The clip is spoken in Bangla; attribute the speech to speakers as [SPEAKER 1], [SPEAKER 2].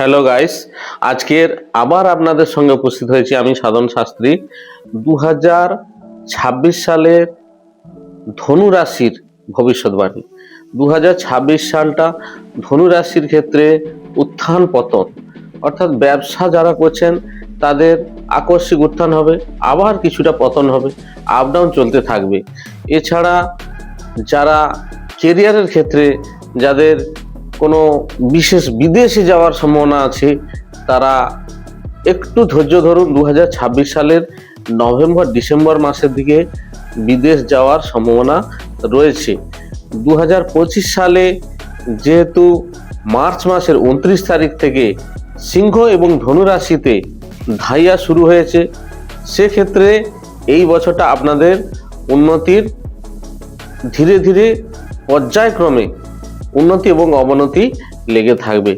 [SPEAKER 1] হ্যালো গাইস আজকের আবার আপনাদের সঙ্গে উপস্থিত হয়েছি আমি সাধন শাস্ত্রী। দু হাজার ছাব্বিশ সালের ধনু রাশির ভবিষ্যৎবাণী। দু হাজার ছাব্বিশ সালটা ধনু রাশির ক্ষেত্রে উত্থান পতন। অর্থাৎ ব্যবসা যারা করছেন, তাদের আকস্মিক উত্থান হবে, আবার কিছুটা পতন হবে আপ ডাউন চলতে থাকবে। এছাড়া যারা কেরিয়ারের ক্ষেত্রে, যাদের কোনো বিশেষ বিদেশে যাওয়ার সম্ভাবনা আছে, তারা একটু ধৈর্য ধরুন দু হাজার ছাব্বিশ সালের নভেম্বর, ডিসেম্বর মাসের দিকে বিদেশ যাওয়ার সম্ভাবনা রয়েছে। দু হাজার পঁচিশ সালে যেহেতু মার্চ মাসের উনত্রিশ তারিখ থেকে সিংহ এবং ধনুরাশিতে ধাইয়া শুরু হয়েছে, সেক্ষেত্রে এই বছরটা আপনাদের উন্নতির ধীরে ধীরে পর্যায়ক্রমে উন্নতি এবং অবনতি লেগে থাকবে।